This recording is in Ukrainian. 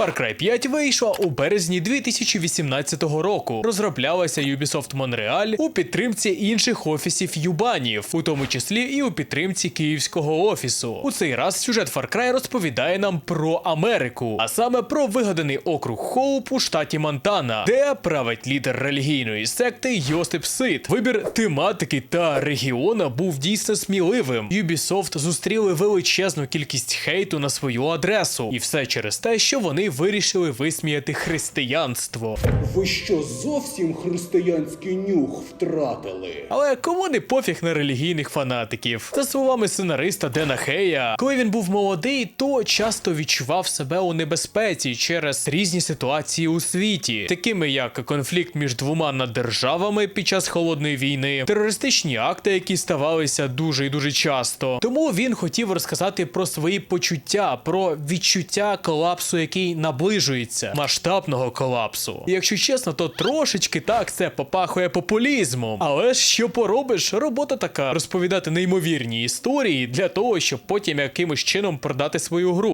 Far Cry 5 вийшла у березні 2018 року. Розроблялася Ubisoft Montreal у підтримці інших офісів Юбанів, у тому числі і у підтримці київського офісу. У цей раз сюжет Far Cry розповідає нам про Америку, а саме про вигаданий округ Хоуп у штаті Монтана, де править лідер релігійної секти Йосип Сит. Вибір тематики та регіона був дійсно сміливим. Ubisoft зустріли величезну кількість хейту на свою адресу, і все через те, що вони вирішили висміяти християнство. Ви що зовсім християнський нюх втратили? Але кому не пофіг на релігійних фанатиків? За словами сценариста Дена Хея, коли він був молодий, то часто відчував себе у небезпеці через різні ситуації у світі, такими як конфлікт між двома наддержавами під час холодної війни, терористичні акти, які ставалися дуже і дуже часто. Тому він хотів розказати про свої почуття, про відчуття колапсу, який наближується, масштабного колапсу. Якщо чесно, то трошечки так це попахує популізмом. Але ж що поробиш, робота така розповідати неймовірні історії для того, щоб потім якимось чином продати свою гру.